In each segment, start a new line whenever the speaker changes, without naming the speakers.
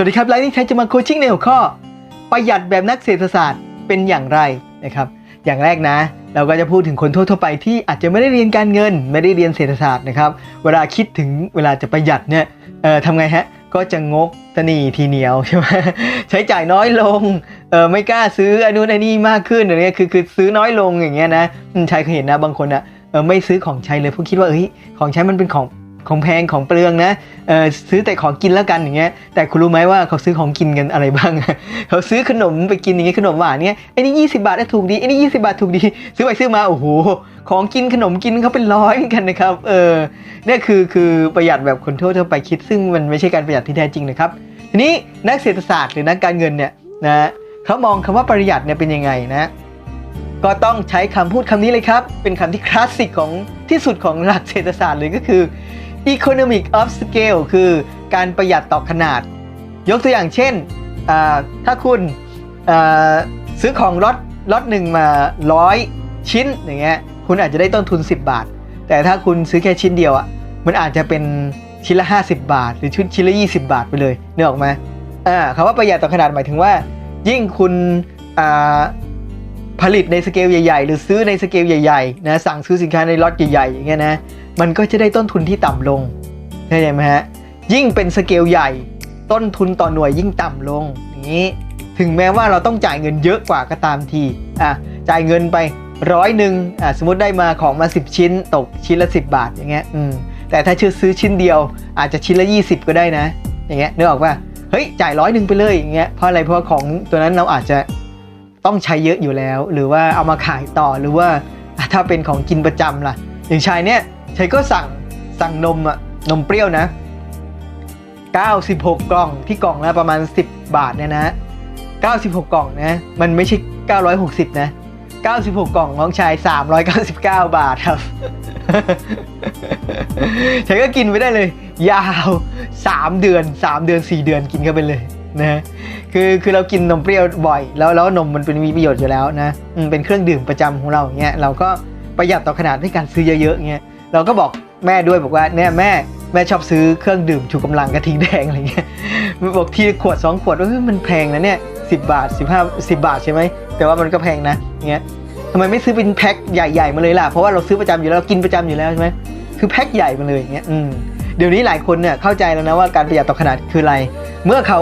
สวัสดีครับไลฟ์นี้ใครจะมาโคชชิ่งในหัวข้อ ประหยัดแบบนักเศรษฐศาสตร์เป็นอย่างไรนะครับ อย่างแรกนะ เราก็จะพูดถึงคนทั่วๆไปที่อาจจะไม่ได้เรียนการเงิน ไม่ได้เรียนเศรษฐศาสตร์นะครับ เวลาคิดถึงเวลาจะประหยัดเนี่ยเอ่อทำไงฮะก็จะงกตะหนีทีเหนียวใช่ไหมใช้จ่ายน้อยลงเออไม่กล้าซื้ออนนู้นอันนี้มากขึ้นอย่างเงี้ยคือคือซื้อน้อยลงอย่างเงี้ยนะชายเคยเห็นนะบางคนอะเออไม่ซื้อของใช้เลยเพราะคิดว่าเฮ้ยของใช้มันเป็นของ ของแพงของเปลืองนะเออซื้อแต่ของกินแล้วกันอย่างเงี้ยแต่คุณรู้ไหมว่าเขาซื้อของกินกันอะไรบ้าง เขาซื้อขนมไปกินอย่างเงี้ยขนมหวานเนี้ยไอ้นี่ยี่สิบาทถูกดีไอ้นี่ยี่สิบาทถูกดี ซื้อไปซื้อมาโอ้โหของกินขนมกินเขาเป็นร้อยเหมือนกันนะครับเออเนี่ยคือคือประหยัดแบบคนทั่วไปคิด ซึ่งมันไม่ใช่การประหยัดที่แท้จริงนะครับทีนี้นักเศรษฐศาสตร์หรือนักการเงินเนี่ยนะเขามองคำว่าประหยัดเนี่ยเป็นยังไงนะก็ต้องใช้คำพูดคำนี้เลยครับ เป็นคำที่คลาสสิกของที่สุดของหลักเศรษฐศาสตร์เลยก็คือ economic of scale คือการประหยัดต่อขนาด ยกตัวอย่างเช่น ถ้าคุณซื้อของล็อตล็อตหนึ่งมาร้อยชิ้นอย่างเงี้ยคุณอาจจะได้ต้นทุน 10 บาท แต่ถ้าคุณซื้อแค่ชิ้นเดียวอะมันอาจจะเป็นชิ้นละ 50 บาท หรือชุดชิ้นละ 20 บาทไปเลยเนึกออกไหมอ่าคำว่าประหยัดต่อขนาดหมายถึงว่า ยิ่งคุณอ่า ผลิตในสเกลใหญ่ ๆ หรือซื้อในสเกลใหญ่ๆนะสั่งซื้อสินค้าในล็อตใหญ่ๆอย่างเงี้ยนะมันก็จะได้ต้นทุนที่ต่ำลงเข้าใจไหมฮะยิ่งเป็นสเกลใหญ่ ต้นทุนต่อหน่วยยิ่งต่ำลงอย่างนี้ ถึงแม้ว่าเราต้องจ่ายเงินเยอะกว่าก็ตามทีอะจ่ายเงินไปร้อยหนึ่งอะสมมติได้มาของมา 10 ชิ้น ตกชิ้นละ 10 บาทอย่างเงี้ยอืมแต่ถ้าชื่อซื้อชิ้นเดียว อาจจะชิ้นละ 20 ก็ได้นะ อย่างเงี้ยนึกออกป่ะเฮ้ยจ่ายร้อยหนึ่งไปเลยอย่างเงี้ยเพราะอะไรเพราะของตัวนั้นเราอาจจะ ต้องใช้เยอะอยู่แล้ว หรือว่าเอามาขายต่อหรือว่าถ้าเป็นของกินประจำล่ะ อย่างชายเนี่ยชายก็สั่งสั่งนมอะนมเปรี้ยวนะ 96 กล่องที่กล่องละประมาณ 10 บาทเนี่ยนะ 96 กล่องนะมันไม่ใช่ 960 นะ 96 กล่องน้องชาย 399 บาทครับฉันก็กินไปได้เลย ยาว 3 เดือน 3 เดือน 4 เดือนกินเข้าไปเลย นะคือคือเรากินนมเปรี้ยวบ่อย แล้วแล้วนมมันเป็นมีประโยชน์อยู่แล้วนะเป็นเครื่องดื่มประจำของเราอย่างเงี้ยเราก็ประหยัดต่อขนาดด้วยการซื้อเยอะๆเงี้ยเราก็บอกแม่ด้วยบอกว่าเนี่ยแม่แม่ชอบซื้อเครื่องดื่มชูกำลังกระทิงแดงอะไรเงี้ยบอกทีขวดสองขวดว่ามันแพงนะเนี่ยสิบาทสิบห้าสิบาทใช่ไหมแต่ว่ามันก็แพงนะเงี้ยทำไมไม่ซื้อเป็นแพ็คใหญ่ๆมาเลยล่ะเพราะว่าเราซื้อประจำอยู่แล้วกินประจำอยู่แล้วใช่ไหมคือแพ็คใหญ่มาเลยอย่างเงี้ยอืมเดี๋ยวนี้หลายคนเนี่ยเข้าใจแล้วนะว่าการประหยัดต่อขนาดคืออะไร เมื่อเขา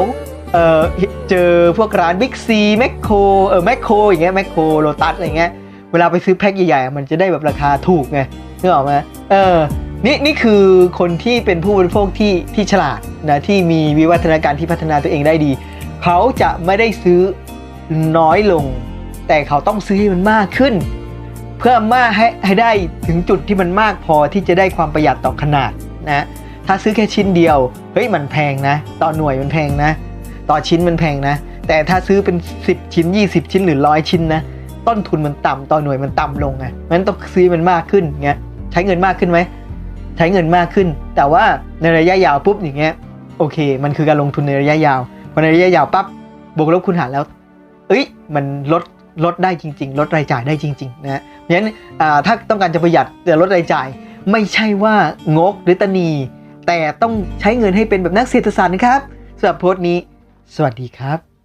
เออเจอพวกร้านบิ๊กซีแมคโครเออแมคโครอย่างเงี้ยแมคโครโลตัสอะไรเงี้ยเวลาไปซื้อแพ็คใหญ่ๆมันจะได้แบบราคาถูกไงนึกออกไหมเออนี่นี่คือคนที่เป็นผู้บริโภคที่ที่ฉลาดนะที่มีวิวัฒนาการที่พัฒนาตัวเองได้ดี เขาจะไม่ได้ซื้อน้อยลง แต่เขาต้องซื้อให้มันมากขึ้น เพื่อมากให้ให้ได้ถึงจุดที่มันมากพอที่จะได้ความประหยัดต่อขนาดนะถ้าซื้อแค่ชิ้นเดียวเฮ้ยมันแพงนะ ต่อหน่วยมันแพงนะ ต่อชิ้นมันแพงนะ แต่ถ้าซื้อเป็น 10 ชิ้น 20 ชิ้นหรือร้อยชิ้นนะ ต้นทุนมันต่ำต่อหน่วยมันต่ำลงไงงั้นต้องซื้อมันมากขึ้นเงี้ยใช้เงินมากขึ้นไหมใช้เงินมากขึ้น แต่ว่าในระยะยาวปุ๊บอย่างเงี้ยโอเค มันคือการลงทุนในระยะยาวพอในระยะยาวปั๊บบวกลบคูณหารแล้ว เอ้ยมันลดลดได้จริง ๆ ลดรายจ่ายได้จริงๆนะฮะเพราะฉะนั้นถ้าต้องการจะประหยัดแต่ลดรายจ่าย ไม่ใช่ว่างกหรือตนี แต่ต้องใช้เงินให้เป็นแบบนักเศรษฐศาสตร์นะครับสำหรับโพสต์นี้ สวัสดีครับ